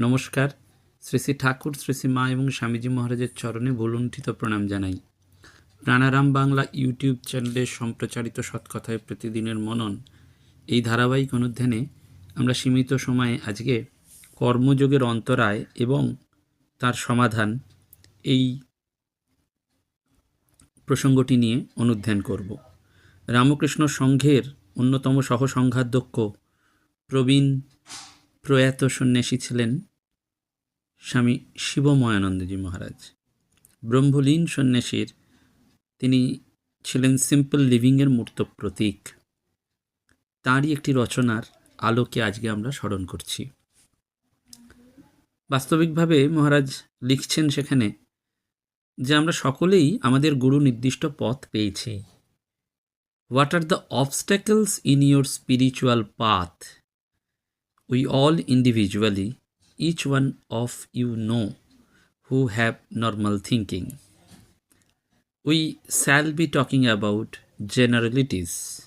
নমস্কার। শ্রী শ্রী ঠাকুর, শ্রী শ্রী মা এবং স্বামীজি মহারাজের চরণে ভুলুণ্ঠিত প্রণাম জানাই। প্রাণারাম বাংলা ইউটিউব চ্যানেলে সম্প্রচারিত সৎকথায় প্রতিদিনের মনন। এই ধারাবাহিক অনুধ্যানে আমরা সীমিত সময়ে আজকে কর্মযোগের অন্তরায় এবং তার সমাধান এই প্রসঙ্গটি নিয়ে অনুধ্যান করব। রামকৃষ্ণ সংঘের অন্যতম সহসংঘাধ্যক্ষ প্রবীণ প্রয়াত সন্ন্যাসী ছিলেন স্বামী শিবময়ানন্দজি মহারাজ। ব্রহ্মলীন সন্ন্যাসীর তিনি ছিলেন সিম্পল লিভিংয়ের মূর্ত প্রতীক। তাঁরই একটি রচনার আলোকে আজকে আমরা স্মরণ করছি। বাস্তবিকভাবে মহারাজ লিখছেন সেখানে যে আমরা সকলেই আমাদের গুরু নির্দিষ্ট পথ পেয়েছি। What are the obstacles in your spiritual path we all individually each one of you know who have normal thinking we shall be talking about generalities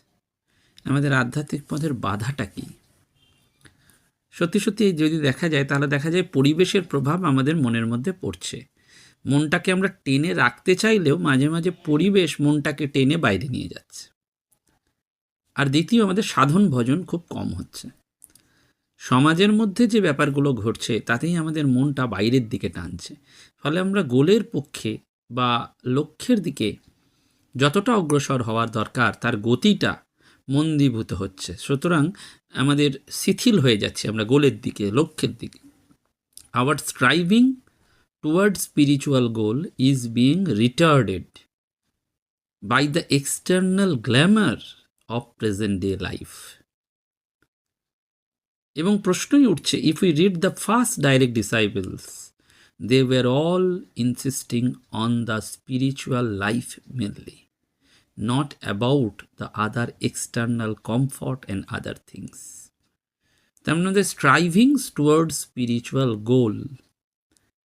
আমাদের আধ্যাত্মিক পথের বাধাটা কি? সত্যি সত্যি যদি দেখা যায়, তাহলে দেখা যায় পরিবেশের প্রভাব আমাদের মনের মধ্যে পড়ছে। মনটাকে আমরা টেনে রাখতে চাইলেও মাঝে মাঝে পরিবেশ মনটাকে টেনে বাইরে নিয়ে যাচ্ছে। আর দ্বিতীয়, আমাদের সাধন ভজন খুব কম হচ্ছে। সমাজের মধ্যে যে ব্যাপারগুলো ঘটছে, তাতেই আমাদের মনটা বাইরের দিকে টানছে। ফলে আমরা গোলের পক্ষে বা লক্ষ্যের দিকে যতটা অগ্রসর হওয়ার দরকার, তার গতিটা মন্দীভূত হচ্ছে। সুতরাং আমাদের শিথিল হয়ে যাচ্ছে আমরা গোলের দিকে, লক্ষ্যের দিকে। Our striving toward spiritual goal is being retarded by the external glamour of present day life. এবং প্রশ্নই উঠছে if we read the first direct disciples they were all insisting on the spiritual life mainly not about the other external comfort and other things তার মধ্যে strivings towards spiritual goal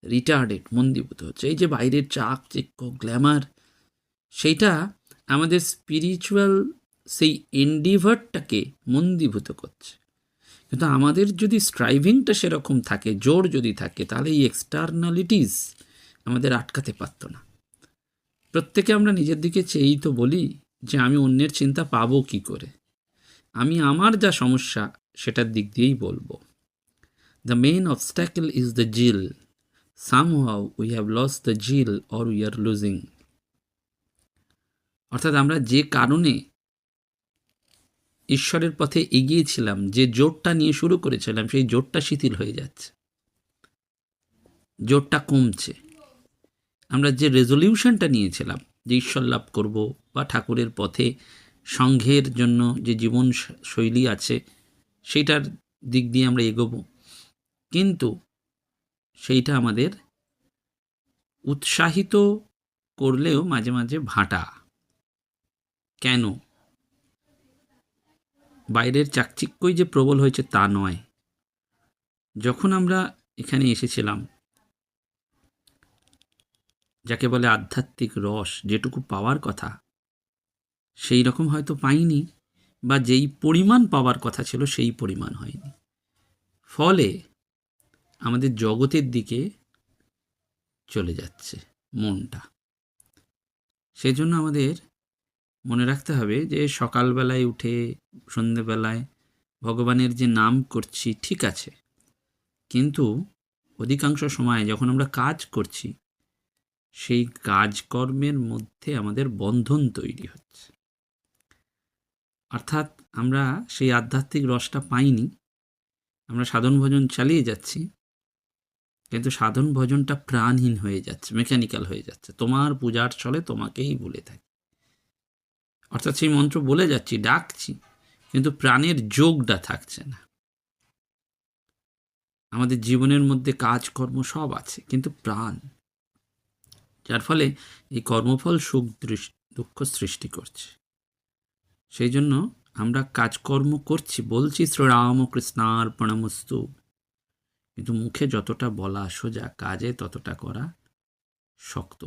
retarded মন্দীভূত হচ্ছে। এই যে বাইরের চাক চাকচিক্য গ্ল্যামার সেইটা আমাদের spiritual সেই এন্ডিভারটাকে মন্দীভূত করছে। কিন্তু আমাদের যদি স্ট্রাইভিংটা সেরকম থাকে, জোর যদি থাকে, তাহলে এই এক্সটার্নালিটিস আমাদের আটকাতে পারত না। প্রত্যেকে আমরা নিজের দিকে চেয়েই তো বলি যে আমি অন্যের চিন্তা পাবো কি করে? আমি আমার যা সমস্যা সেটার দিক দিয়েই বলব। The main obstacle is the zeal somehow we have lost the zeal or we are losing অর্থাৎ আমরা যে কারণে ঈশ্বরের পথে এগিয়েছিলাম, যে জোরটা নিয়ে শুরু করেছিলাম, সেই জোরটা শিথিল হয়ে যাচ্ছে। জোরটা কমছে। আমরা যে রেজলিউশনটা নিয়েছিলাম, যে ঈশ্বর লাভ করব বা ঠাকুরের পথে সংঘের জন্য যে জীবন শৈলী আছে, সেইটার দিক দিয়ে আমরা এগোবো। কিন্তু সেইটা আমাদের উৎসাহিত করলেও মাঝে মাঝে ভাটা। কেন? বাইরের চাকচিক্যই যে প্রবল হয়েছে তা নয়। যখন আমরা এখানে এসেছিলাম, যাকে বলে আধ্যাত্মিক রস, যেটুকু পাওয়ার কথা, সেই রকম হয়তো পাইনি বা যেই পরিমাণ পাওয়ার কথা ছিল সেই পরিমাণ হয়নি। ফলে আমাদের জগতের দিকে চলে যাচ্ছে মনটা। সেজন্য আমাদের মনে রাখতে হবে যে সকালবেলায় উঠে, সন্ধেবেলায় ভগবানের যে নাম করছি ঠিক আছে। কিন্তু অধিকাংশ সময় যখন আমরা কাজ করছি, সেই কাজকর্মের মধ্যে আমাদের বন্ধন তৈরি হচ্ছে। অর্থাৎ আমরা সেই আধ্যাত্মিক রসটা পাইনি, আমরা সাধন ভজন চালিয়ে যাচ্ছি, কিন্তু সাধন ভজনটা প্রাণহীন হয়ে যাচ্ছে, মেকানিক্যাল হয়ে যাচ্ছে। তোমার পূজার ছলে তোমাকেই বলে থাকি। অর্থাৎ সেই মন্ত্র বলে যাচ্ছি, ডাকছি, কিন্তু প্রাণের যোগটা থাকছে না। আমাদের জীবনের মধ্যে কাজকর্ম সব আছে, কিন্তু প্রাণ। যার ফলে এই কর্মফল সুখ দুঃখ সৃষ্টি করছে। সেই জন্য আমরা কাজকর্ম করছি, বলছি, শ্রীরাম কৃষ্ণার্পণমস্তু। কিন্তু মুখে যতটা বলা সোজা, কাজে ততটা করা শক্ত।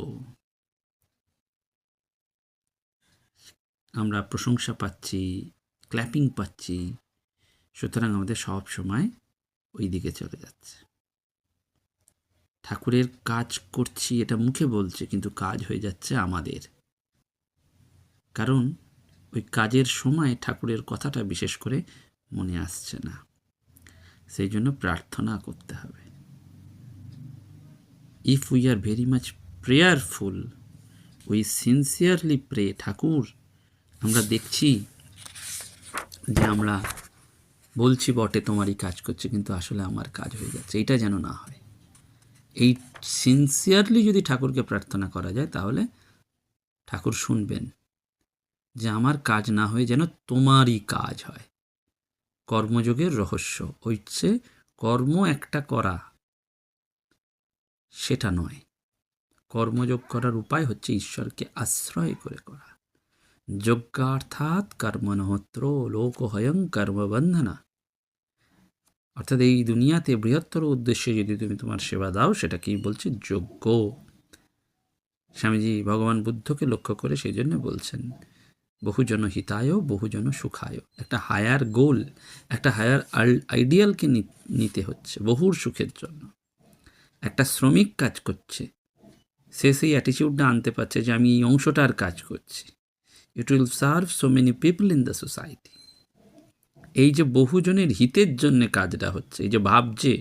আমরা প্রশংসা পাচ্ছি ক্ল্যাপিং পাচ্ছি, সুতরাং আমাদের সব সময় ওই দিকে চলে যাচ্ছে। ঠাকুরের কাজ করছি এটা মুখে বলছে, কিন্তু কাজ হয়ে যাচ্ছে আমাদের। কারণ ওই কাজের সময় ঠাকুরের কথাটা বিশেষ করে মনে আসছে না। সেই জন্য প্রার্থনা করতে হবে। If we are very much prayerful we sincerely pray Thakur আমরা দেখছি যে আমরা বলছি বটে, তোমারই কাজ করছে, কিন্তু আসলে আমার কাজ হয়ে যাচ্ছে। এটা যেন না হয়। এই সিনসিয়ারলি যদি ঠাকুরকে প্রার্থনা করা যায়, তাহলে ঠাকুর শুনবেন যে আমার কাজ না হয়ে যেন তোমারই কাজ হয়। কর্মযোগের রহস্য হচ্ছে কর্ম একটা করা, সেটা নয়। কর্মযোগ করার উপায় হচ্ছে ঈশ্বরকে আশ্রয় করে করা। যজ্ঞার্থাৎ কর্মণহত্র লোকহয়ং কর্মবন্ধনা। অর্থাৎ এই দুনিয়াতে বৃহত্তর উদ্দেশ্যে যদি তুমি তোমার সেবা দাও সেটা কি বলছে যজ্ঞ। স্বামীজি ভগবান বুদ্ধকে লক্ষ্য করে সেই জন্য বলছেন, বহুজন হিতায়, বহুজন সুখায়। একটা হায়ার গোল, একটা হায়ার আইডিয়ালকে নিতে হচ্ছে, বহুর সুখের জন্য। একটা শ্রমিক কাজ করছে, সে সেই অ্যাটিচিউডটা আনতে পারছে যে আমি এই অংশটার কাজ করছি। It will serve so many people in the society এই যে বহুজনের হিতের জন্য কাজটা হচ্ছে, এই যে ভাবছে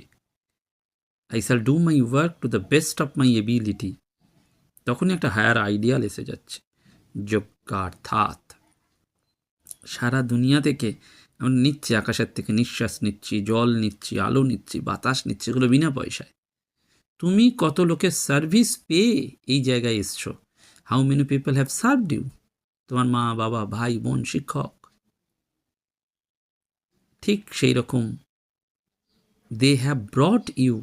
I shall do my work to the best of my ability তখনই একটা হায়ার আইডিয়াল এসে যাচ্ছে যজ্ঞার্থাৎ সারা দুনিয়া থেকে আমরা নিচ্ছি, আকাশের থেকে নিঃশ্বাস নিচ্ছি, জল নিচ্ছি, আলো নিচ্ছি, বাতাস নিচ্ছি, এগুলো বিনা পয়সায়। তুমি কত লোকের সার্ভিস পেয়ে এই জায়গায় এসছো? How many people have served you তোমার মা, বাবা, ভাই, বোন, শিক্ষক। ঠিক সেই রকম they have brought you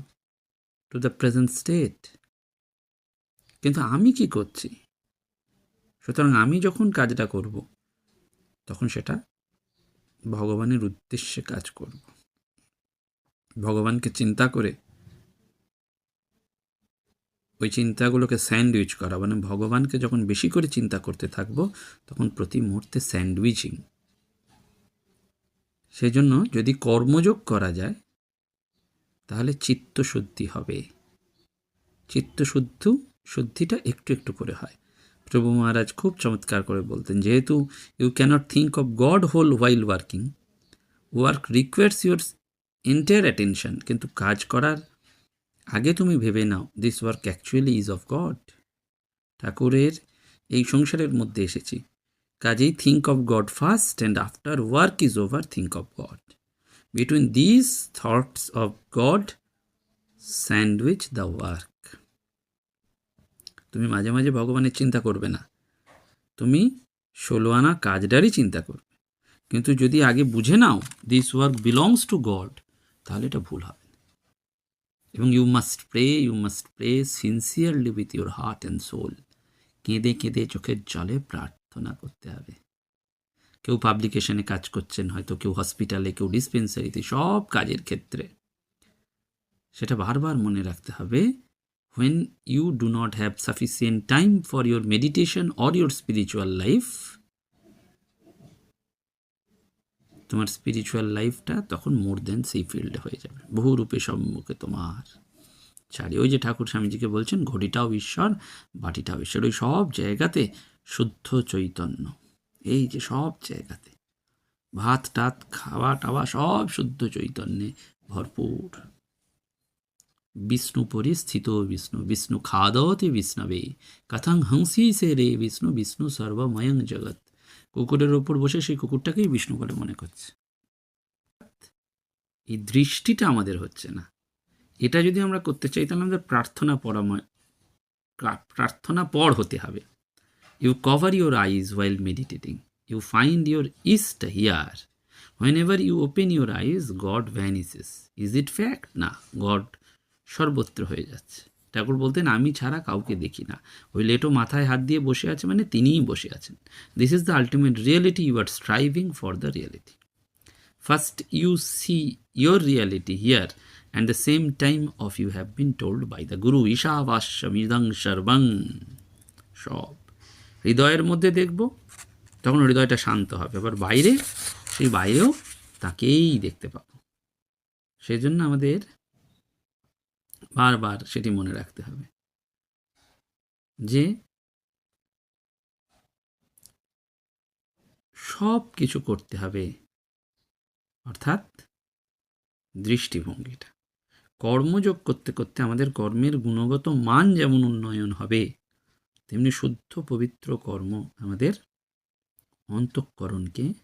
to the present state কিন্তু আমি কি করছি? সুতরাং আমি যখন কাজটা করব, তখন সেটা ভগবানের উদ্দেশ্যে কাজ করব। ভগবানকে চিন্তা করে ওই চিন্তাগুলোকে স্যান্ডউইচ করা। মানে ভগবানকে যখন বেশি করে চিন্তা করতে থাকব, তখন প্রতি মুহূর্তে স্যান্ডউইচিং। সেই জন্য যদি কর্মযোগ করা যায়, তাহলে চিত্তশুদ্ধি হবে। চিত্তশুদ্ধ শুদ্ধিটা একটু একটু করে হয়। প্রভু মহারাজ খুব চমৎকার করে বলতেন, যেহেতু you cannot think of God whole while working work requires your entire attention কিন্তু কাজ করার আগে তুমি ভেবে নাও this work actually is of God ঠাকুরের এই সংসারের মধ্যে এসেছি। কাজেই think of God first and after work is over think of God between this thoughts of God sandwich the work তুমি মাঝে মাঝে ভগবানের চিন্তা করবে না। তুমি ষোলো আনা কাজটারই চিন্তা করবে। কিন্তু যদি আগে বুঝে নাও this work belongs to God তাহলে এটা ভুল হবে। এবং you must pray you must pray sincerely with your heart and soul কেঁদে কেঁদে চোখের জলে প্রার্থনা করতে হবে। কেউ পাবলিকেশনে কাজ করছেন, হয়তো কেউ হসপিটালে কেউ ডিসপেন্সারিতে সব কাজের ক্ষেত্রে। সেটা বারবার মনে রাখতে হবে, when you do not have sufficient time for your meditation or your spiritual life তোমার স্পিরিচুয়াল লাইফটা তখন মোর দেন সেই ফিল্ডে হয়ে যাবে। বহু রূপে সম্মুখে তোমার ছাড়ি। ওই যে ঠাকুর স্বামীজিকে বলছেন ঘড়িটাও ঈশ্বর, বাটিটাও ঈশ্বর। ওই সব জায়গাতে শুদ্ধ চৈতন্য। এই যে সব জায়গাতে ভাত, টাত, খাওয়া, টাওয়া সব শুদ্ধ চৈতন্যে ভরপুর। বিষ্ণু পরিস্থিত বিষ্ণু বিষ্ণু খাদতে বিষ্ণবে। কথং হংসি সে রে বিষ্ণু বিষ্ণু সর্বময়ং জগৎ। কুকুরের ওপর বসে সেই কুকুরটাকেই বিষ্ণু বলে মনে করছে। এই দৃষ্টিটা আমাদের হচ্ছে না। এটা যদি আমরা করতে চাই, তাহলে আমাদের প্রার্থনা পরাময় প্রার্থনা পর হতে হবে। You cover your eyes while meditating you find your Ishta here whenever you open your eyes God vanishes is it fact না গড সর্বত্র হয়ে যাচ্ছে। ঠাকুর বলতেন, আমি ছাড়া কাউকে দেখি না। ওই লেটো মাথায় হাত দিয়ে বসে আছে মানে তিনিই বসে আছেন। This is the ultimate reality you are striving for the reality first you see your reality here and the same time of you have been told by the guru ঈশাবাস্যমিদং সর্বং সব। হৃদয়ের মধ্যে দেখব, তখন হৃদয়টা শান্ত হবে। আবার বাইরে, সেই বাইরেও তাকেই দেখতে পাবো। সেই জন্য আমাদের বারবার সেটি মনে রাখতে হবে। যে সব কিছু করতে হবে, অর্থাৎ দৃষ্টিভঙ্গিটা। কর্মযোগ করতে করতে আমাদের কর্মের গুণগত মান যেমন উন্নয়ন হবে, তেমনি শুদ্ধ পবিত্র কর্ম আমাদের অন্তঃকরণকে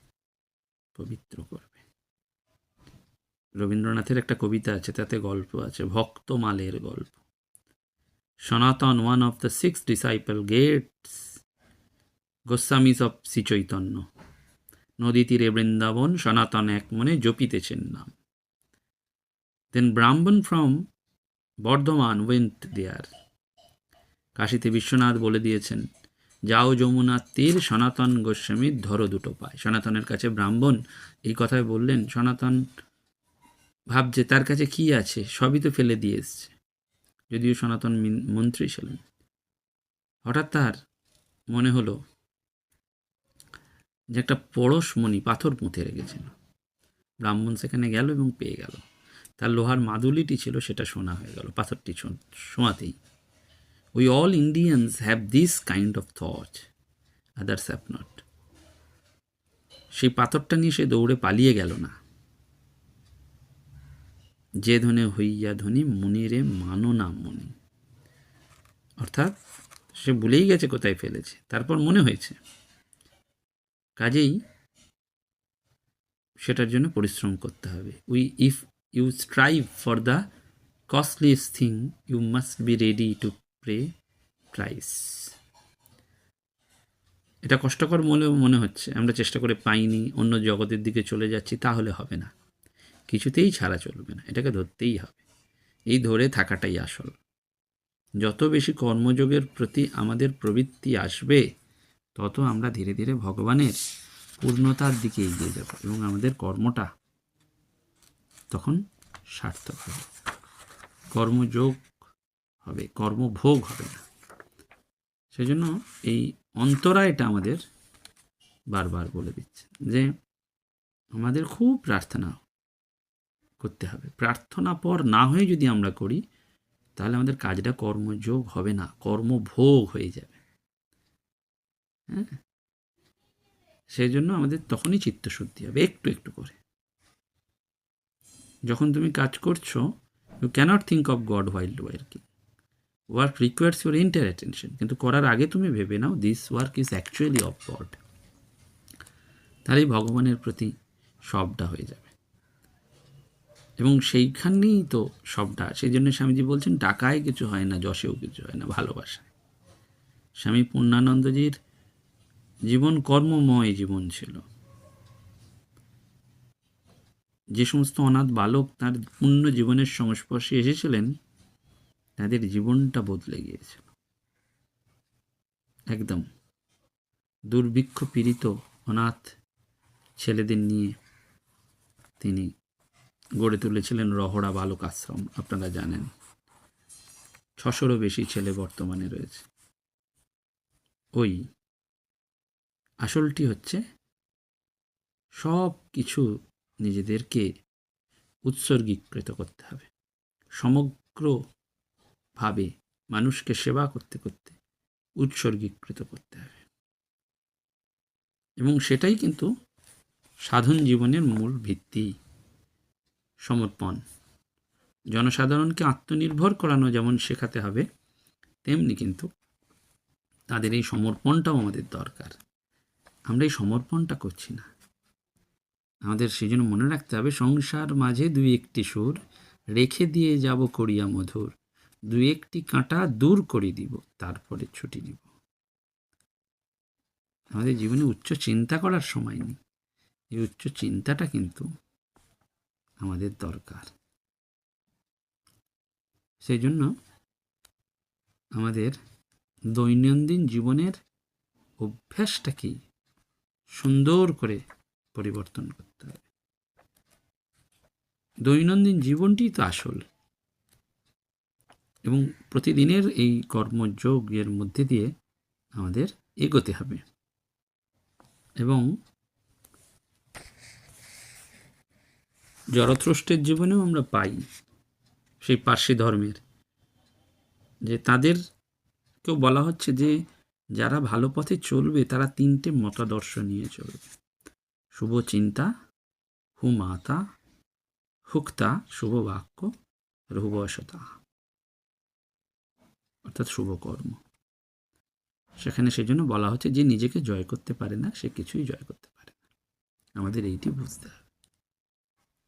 পবিত্র করবে। রবীন্দ্রনাথের একটা কবিতা আছে, তাতে গল্প আছে ভক্তমালের গল্প। Sanatan one of the six disciple gates Goswamis of Shri Chaitanya. নদী তীরে বৃন্দাবন, সনাতন এক মনে জপিতেছেন নাম। দেন ব্রাহ্মণ ফ্রম বর্ধমান ওয়েন্ট দেয়ার কাশীতে বিশ্বনাথ বলে দিয়েছেন, যাও যমুনার তীর, সনাতন গোস্বামীর ধরো দুটো পায়। সনাতনের কাছে ব্রাহ্মণ এই কথায় বললেন, সনাতন ভাবছে, তার কাছে কি আছে? সবই তো ফেলে দিয়ে এসছে। যদিও সনাতন মন্ত্রী ছিলেন। হঠাৎ তার মনে হলো যে একটা পরশমণি পাথর পুঁতে রেখেছিল। ব্রাহ্মণ সেখানে গেল এবং পেয়ে গেল। তার লোহার মাদুলিটি ছিল, সেটা শোনা হয়ে গেল, পাথরটি ছোঁয়াতেই we all Indians have this kind of thought others have not সেই পাথরটা নিয়ে সে দৌড়ে পালিয়ে গেল না। যে ধনে হইয়া ধনী মুনিরে মানো না মনি। অর্থাৎ সে ভুলেই গেছে, কোথায় ফেলেছে? তারপর মনে হয়েছে। কাজেই সেটার জন্য পরিশ্রম করতে হবে। We, if you strive for the costliest thing, you must be ready to pray price এটা কষ্টকর মনে মনে হচ্ছে। আমরা চেষ্টা করে পাইনি, অন্য জগতের দিকে চলে যাচ্ছি, তাহলে হবে না। কিছুতেই ছাড়া চলবে না, এটাকে ধরতেই হবে। এই ধরে থাকাটাই আসল। যত বেশি কর্মযোগের প্রতি আমাদের প্রবৃত্তি আসবে, তত আমরা ধীরে ধীরে ভগবানের পূর্ণতার দিকে এগিয়ে যাব এবং আমাদের কর্মটা তখন সার্থক হবে। কর্মযোগ হবে, কর্মভোগ হবে না। সেজন্য এই অন্তরা এটা আমাদের বারবার বলে দিচ্ছে যে, আমাদের খুব প্রার্থনা করতে হবে। প্রার্থনা পর না হয়ে যদি আমরা করি, তাহলে আমাদের কাজটা কর্মযোগ হবে না, কর্মভোগ হয়ে যাবে। হ্যাঁ? সেই জন্য আমাদের তখনই চিত্তশুদ্ধি হবে, একটু একটু করে। যখন তুমি কাজ করছ you cannot think of God while working work requires your entire attention কিন্তু করার আগে তুমি ভেবে নাও this work is actually of God তাহলেই ভগবানের প্রতি সবটা হয়ে যাবে। এবং সেইখানেই তো সবটা। সেই জন্য স্বামীজি বলছেন, টাকায় কিছু হয় না, যশেও কিছু হয় না, ভালোবাসায়। স্বামী পূর্ণানন্দজির জীবন কর্মময় জীবন ছিল। যে সমস্ত অনাথ বালক তার পূর্ণ জীবনের সংস্পর্শে এসেছিলেন, তাদের জীবনটা বদলে গিয়েছিল। একদম দুর্ভিক্ষ পীড়িত অনাথ ছেলেদের নিয়ে তিনি গড়ে তুলেছিলেন রহড়া বালক আশ্রম, আপনারা জানেন। ছশোরও বেশি ছেলে বর্তমানে রয়েছে। ওই আসলটি হচ্ছে, সব কিছু নিজেদেরকে উৎসর্গীকৃত করতে হবে। সমগ্রভাবে মানুষকে সেবা করতে করতে উৎসর্গীকৃত করতে হবে। এবং সেটাই কিন্তু সাধন জীবনের মূল ভিত্তি। সমর্পণ। জনসাধারণকে আত্মনির্ভর করানো যেমন শেখাতে হবে, তেমনি কিন্তু তাদের এই সমর্পণটাও আমাদের দরকার। আমরা এই সমর্পণটা করছি না। আমাদের সেই জন্য মনে রাখতে হবে, সংসার মাঝে দুই একটি সুর রেখে দিয়ে যাব করিয়া মধুর। দুই একটি কাঁটা দূর করে দিব, তারপরে ছুটি নিব আমাদের জীবনে উচ্চ চিন্তা করার সময় নেই। এই উচ্চ চিন্তাটা কিন্তু আমাদের দরকার। সেই জন্য আমাদের দৈনন্দিন জীবনের অভ্যাসটাকেই সুন্দর করে পরিবর্তন করতে হবে। দৈনন্দিন জীবনটি তো আসল। এবং প্রতিদিনের এই কর্মযোগের মধ্যে দিয়ে আমাদের এগোতে হবে। এবং জরথ্রষ্টের জীবনেও আমরা পাই সেই পার্সি ধর্মের। যে তাদেরকেও বলা হচ্ছে যে যারা ভালো পথে চলবে, তারা তিনটে মতাদর্শ নিয়ে চলবে। শুভ চিন্তা, হুমাতা, হুক্তা, শুভ বাক্য রহুবশতা অর্থাৎ শুভ কর্ম। সেখানে সেই জন্য বলা হচ্ছে যে নিজেকে জয় করতে পারে না, সে কিছুই জয় করতে পারে না। আমাদের এইটি বুঝতে হবে।